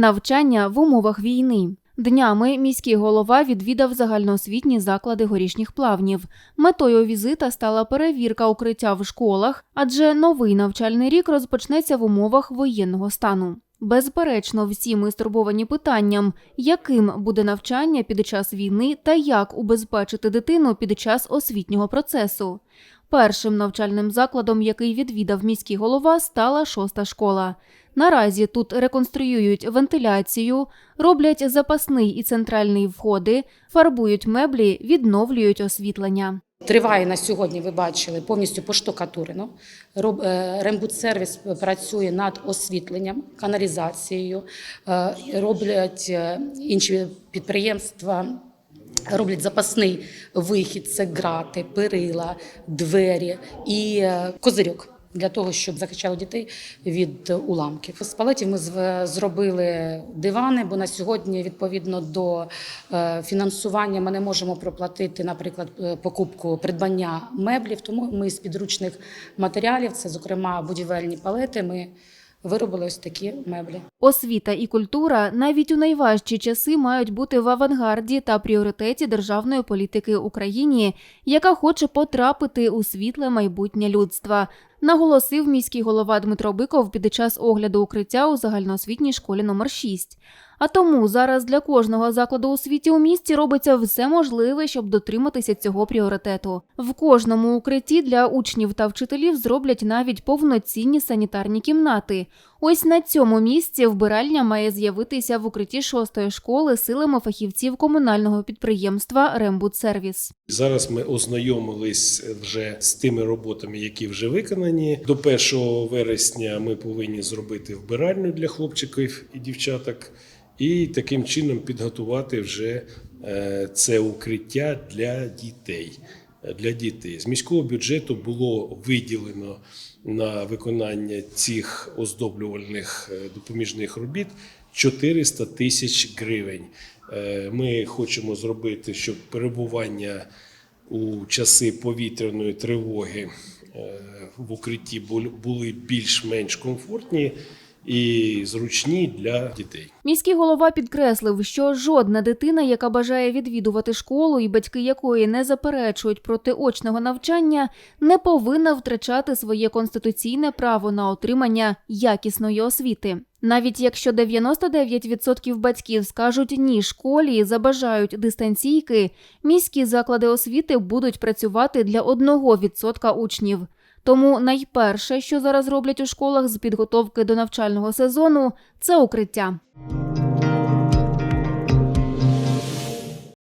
навчання в умовах війни. Днями міський голова відвідав загальноосвітні заклади горішніх плавнів. Метою візита стала перевірка укриття в школах, адже новий навчальний рік розпочнеться в умовах воєнного стану. Безперечно, всі ми стурбовані питанням, яким буде навчання під час війни та як убезпечити дитину під час освітнього процесу. Першим навчальним закладом, який відвідав міський голова, стала шоста школа. Наразі тут реконструюють вентиляцію, роблять запасний і центральний входи, фарбують меблі, відновлюють освітлення. Триває на сьогодні, ви бачили, повністю поштукатурено. Е, Рембудсервіс працює над освітленням, каналізацією, е, роблять е, інші підприємства. Роблять запасний вихід, це грати, перила, двері і е, козирьок для того, щоб захищали дітей від уламків. З палетів ми зробили дивани, бо на сьогодні, відповідно до е, фінансування, ми не можемо проплатити, наприклад, е, покупку придбання меблів. Тому ми з підручних матеріалів, це зокрема будівельні палети, ми виробили ось такі меблі. Освіта і культура навіть у найважчі часи мають бути в авангарді та пріоритеті державної політики Україні, яка хоче потрапити у світле майбутнє людства. Наголосив міський голова Дмитро Биков під час огляду укриття у загальноосвітній школі номер 6. А тому зараз для кожного закладу освіті у місті робиться все можливе, щоб дотриматися цього пріоритету. В кожному укритті для учнів та вчителів зроблять навіть повноцінні санітарні кімнати. Ось на цьому місці вбиральня має з'явитися в укритті шостої школи силами фахівців комунального підприємства Рембудсервіс. Зараз ми ознайомились вже з тими роботами, які вже виконані. До 1 вересня ми повинні зробити вбиральню для хлопчиків і дівчаток, і таким чином підготувати вже е, це укриття для дітей. Для дітей з міського бюджету було виділено на виконання цих оздоблювальних е, допоміжних робіт 400 тисяч гривень. Е, Ми хочемо зробити, щоб перебування у часи повітряної тривоги в укритті були більш-менш комфортні і зручні для дітей. Міський голова підкреслив, що жодна дитина, яка бажає відвідувати школу і батьки якої не заперечують проти очного навчання, не повинна втрачати своє конституційне право на отримання якісної освіти. Навіть якщо 99% батьків скажуть ні школі і забажають дистанційки, міські заклади освіти будуть працювати для 1% учнів. Тому найперше, що зараз роблять у школах з підготовки до навчального сезону, це укриття.